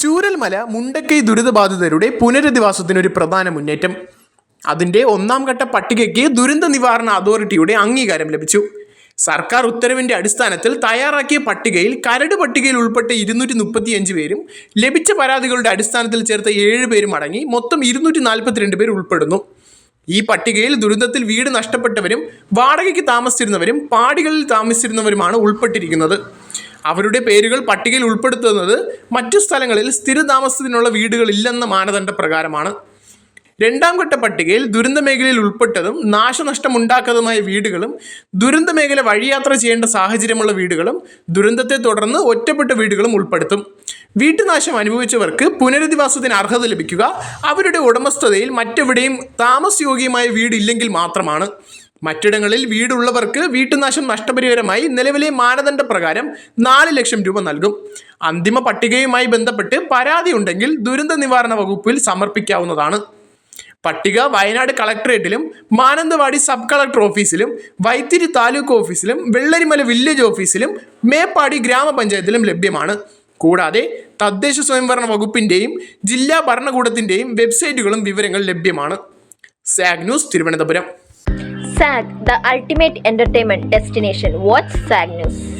ചൂരൽമല മുണ്ടക്കൈ ദുരിതബാധിതരുടെ പുനരധിവാസത്തിനൊരു പ്രധാന മുന്നേറ്റം. അതിന്റെ ഒന്നാം ഘട്ട പട്ടികയ്ക്ക് ദുരന്ത നിവാരണ അതോറിറ്റിയുടെ അംഗീകാരം ലഭിച്ചു. സർക്കാർ ഉത്തരവിന്റെ അടിസ്ഥാനത്തിൽ തയ്യാറാക്കിയ പട്ടികയിൽ കരട് പട്ടികയിൽ ഉൾപ്പെട്ട ഇരുന്നൂറ്റി മുപ്പത്തിയഞ്ച് പേരും ലഭിച്ച പരാതികളുടെ അടിസ്ഥാനത്തിൽ ചേർത്ത ഏഴ് പേരും അടങ്ങി മൊത്തം ഇരുന്നൂറ്റി നാൽപ്പത്തിരണ്ട് പേർ ഉൾപ്പെടുന്നു. ഈ പട്ടികയിൽ ദുരന്തത്തിൽ വീട് നഷ്ടപ്പെട്ടവരും വാടകയ്ക്ക് താമസിച്ചിരുന്നവരും പാടികളിൽ താമസിച്ചിരുന്നവരുമാണ് ഉൾപ്പെട്ടിരിക്കുന്നത്. അവരുടെ പേരുകൾ പട്ടികയിൽ ഉൾപ്പെടുത്തുന്നത് മറ്റു സ്ഥലങ്ങളിൽ സ്ഥിര സ്ഥിരതാമസത്തിനുള്ള വീടുകളില്ലെന്ന മാനദണ്ഡ പ്രകാരമാണ് രണ്ടാം ഘട്ട പട്ടികയിൽ ദുരന്ത മേഖലയിൽ ഉൾപ്പെട്ടതും നാശനഷ്ടമുണ്ടാക്കുന്നതുമായ വീടുകളും ദുരന്ത മേഖല വഴിയാത്ര ചെയ്യേണ്ട സാഹചര്യമുള്ള വീടുകളും ദുരന്തത്തെ തുടർന്ന് ഒറ്റപ്പെട്ട വീടുകളും ഉൾപ്പെടുത്തും. വീട്ടുനാശം അനുഭവിച്ചവർക്ക് പുനരധിവാസത്തിന് അർഹത ലഭിക്കുക അവരുടെ ഉടമസ്ഥതയിൽ മറ്റെവിടെയും താമസയോഗ്യമായ വീടില്ലെങ്കിൽ മാത്രമാണ്. മറ്റിടങ്ങളിൽ വീടുള്ളവർക്ക് വീട്ടുനാശം നഷ്ടപരിഹാരമായി നിലവിലെ മാനദണ്ഡ പ്രകാരം നാല് ലക്ഷം രൂപ നൽകും. അന്തിമ പട്ടികയുമായി ബന്ധപ്പെട്ട് പരാതി ഉണ്ടെങ്കിൽ ദുരന്ത നിവാരണ വകുപ്പിൽ സമർപ്പിക്കാവുന്നതാണ്. പട്ടിക വയനാട് കളക്ടറേറ്റിലും മാനന്തവാടി സബ് കളക്ടർ ഓഫീസിലും വൈത്തിരി താലൂക്ക് ഓഫീസിലും വെള്ളരിമല വില്ലേജ് ഓഫീസിലും മേപ്പാടി ഗ്രാമപഞ്ചായത്തിലും ലഭ്യമാണ്. കൂടാതെ തദ്ദേശ സ്വയംഭരണ വകുപ്പിന്റെയും ജില്ലാ ഭരണകൂടത്തിന്റെയും വെബ്സൈറ്റുകളും വിവരങ്ങൾ ലഭ്യമാണ്. Saag news Thiruvananthapuram. Saag the ultimate entertainment destination Watch Saag News.